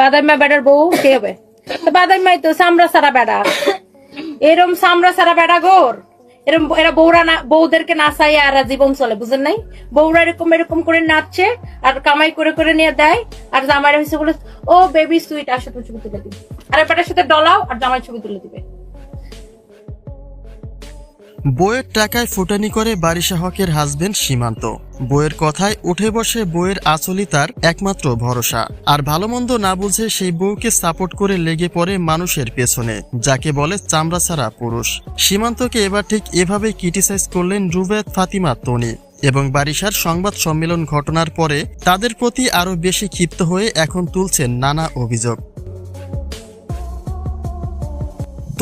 বাদাইমা বেড়ার বউ, কে হবে? বাদামিয়াই তো সামরা সারা বেড়া। এরম সামরা সারা বেড়া গোর এরম এরা বৌরা না বৌদেরকে নাচাই আর জীবন চলে, বুঝেন নাই? বৌরা এরকম এরকম করে নাচছে আর কামাই করে করে নিয়ে দেয় আর জামাই হয়েছে বলে, ও বেবি সুইট আসো তুমি ছবি তুলে দিবে। আর বেটার সাথে ডলাও আর জামাই ছবি তুলে দিবে। বইয়ের টাকায় ফুটানি করে বারিশা হকের হাজবেন্ড সীমান্ত। বইয়ের কথায় উঠে বসে বইয়ের আচলই তার একমাত্র ভরসা। আর ভালো মন্দ না বুঝে সেই বউকে সাপোর্ট করে লেগে পড়ে মানুষের পেছনে, যাকে বলে চামড়া ছাড়া পুরুষ। সীমান্তকে এবার ঠিক এভাবে ক্রিটিসাইজ করলেন রুবেদ ফাতিমা, তনি এবং বারিশার সংবাদ সম্মেলন ঘটনার পরে তাদের প্রতি আরও বেশি ক্ষিপ্ত হয়ে এখন তুলছেন নানা অভিযোগ।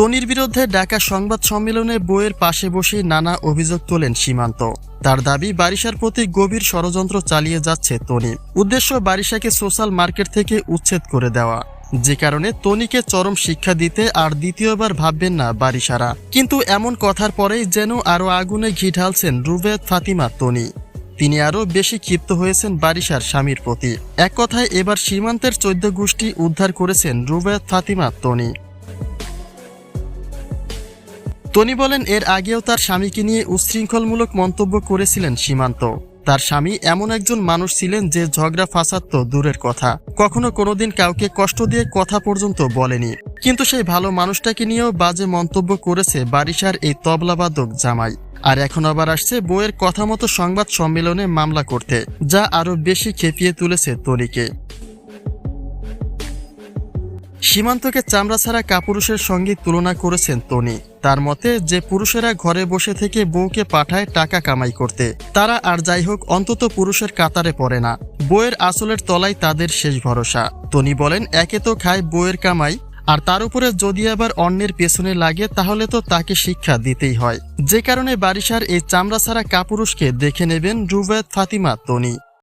তনির বিরুদ্ধে ডাকা সংবাদ সম্মেলনে বইয়ের পাশে বসে নানা অভিযোগ তোলেন সীমান্ত। তার দাবি, বারিশার প্রতি গভীর ষড়যন্ত্র চালিয়ে যাচ্ছে তনি উদ্দেশ্য, বারিশাকে সোশ্যাল মার্কেট থেকে উচ্ছেদ করে দেওয়া। যে কারণে তনিকে চরম শিক্ষা দিতে আর দ্বিতীয়বার ভাববেন না বারিশারা। কিন্তু এমন কথার পরেই যেন আরও আগুনে ঘি ঢালছেন রুবেদ ফাতিমা তনি তিনি আরও বেশি ক্ষিপ্ত হয়েছেন বারিশার স্বামীর প্রতি। এক কথায়, এবার সীমান্তের চোদ্দ গোষ্ঠী উদ্ধার করেছেন রুবেদ ফাতিমা তনি টনি বলেন, এর আগেও তার স্বামীকে নিয়ে উচ্ছৃঙ্খলমূলক মন্তব্য করেছিলেন সীমান্ত। তার স্বামী এমন একজন মানুষ ছিলেন যে ঝগড়া ফাসাদ তো দূরের কথা। কখনো কোনোদিন কাউকে কষ্ট দিয়ে কথা পর্যন্ত বলেনি। কিন্তু সেই ভালো মানুষটাকে নিয়েও বাজে মন্তব্য করেছে বারিশার এই তবলাবাদক জামাই। আর এখন আবার আসছে বইয়ের কথা মতো সংবাদ সম্মেলনে মামলা করতে, যা আরও বেশি খেপিয়ে তুলেছে তনিকে সীমান্তকে চামড়া ছাড়া কাপুরুষের সঙ্গে তুলনা করেছেন তনি। তার মতে, যে পুরুষেরা ঘরে বসে থেকে বউকে পাঠায় টাকা কামাই করতে, তারা আর যাই হোক অন্তত পুরুষের কাতারে পড়ে না। বইয়ের আসলের তলায় তাদের শেষ ভরসা। তনি বলেন, একে তো খায় বইয়ের কামাই, আর তার উপরে যদি আবার অন্যের পেছনে লাগে, তাহলে তো তাকে শিক্ষা দিতেই হয়। যে কারণে বারিশার এই চামড়া ছাড়া কাপুরুষকে দেখে নেবেন রুবেদ ফাতিমা তনি।